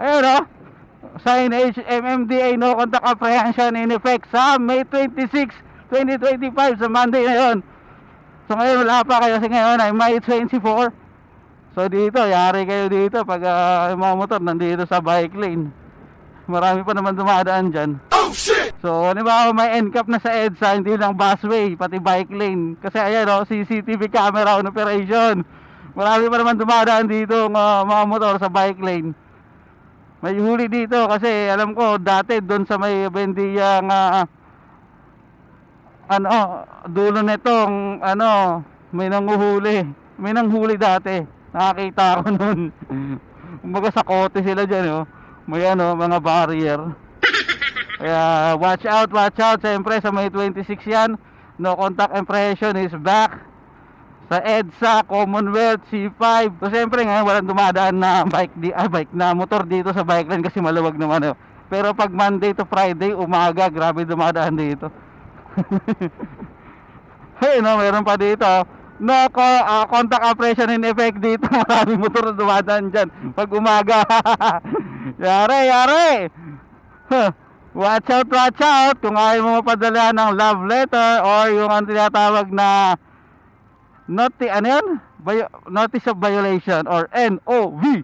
Ayun o. Signage MMDA no contact apprehension in effect sa May 26, 2025 sa Monday na yun. So ngayon wala pa kayo kasi ngayon ay May 24. So dito, yari kayo dito pag yung mga motor nandito sa bike lane. Marami pa naman dumadaan dyan. So, ano ba may NCAP na sa EDSA, hindi lang busway, pati bike lane. Kasi ayan o, CCTV camera on operation. Marami pa naman dumadaan dito ng mga motor sa bike lane. May huli dito kasi alam ko dati doon sa may bendiya nga ano, dulo nitong ano, may nanguhuli. May nanghuli dati. Nakakita ako noon. Kumbaga sa kote sila dyan, oh. May ano, mga barrier. Kaya watch out, watch out. Siyempre sa May 26 yan. No contact impression is back. Sa EDSA, Commonwealth, C5. So siyempre ngayon walang dumadaan na bike, di, ah, bike na motor dito sa bike lane kasi maluwag naman. Oh. Pero pag Monday to Friday, umaga, grabe dumadaan dito. Hey, no, meron pa dito. No ko, ah, contact operation in effect dito. Maraming motor na dumadaan dyan. Pag umaga. yare, yare. Huh. Watch out, watch out. Kung ayaw mo mapadala ng love letter or yung ang tinatawag na noti, ano yun? Bio, notice of violation or NOV.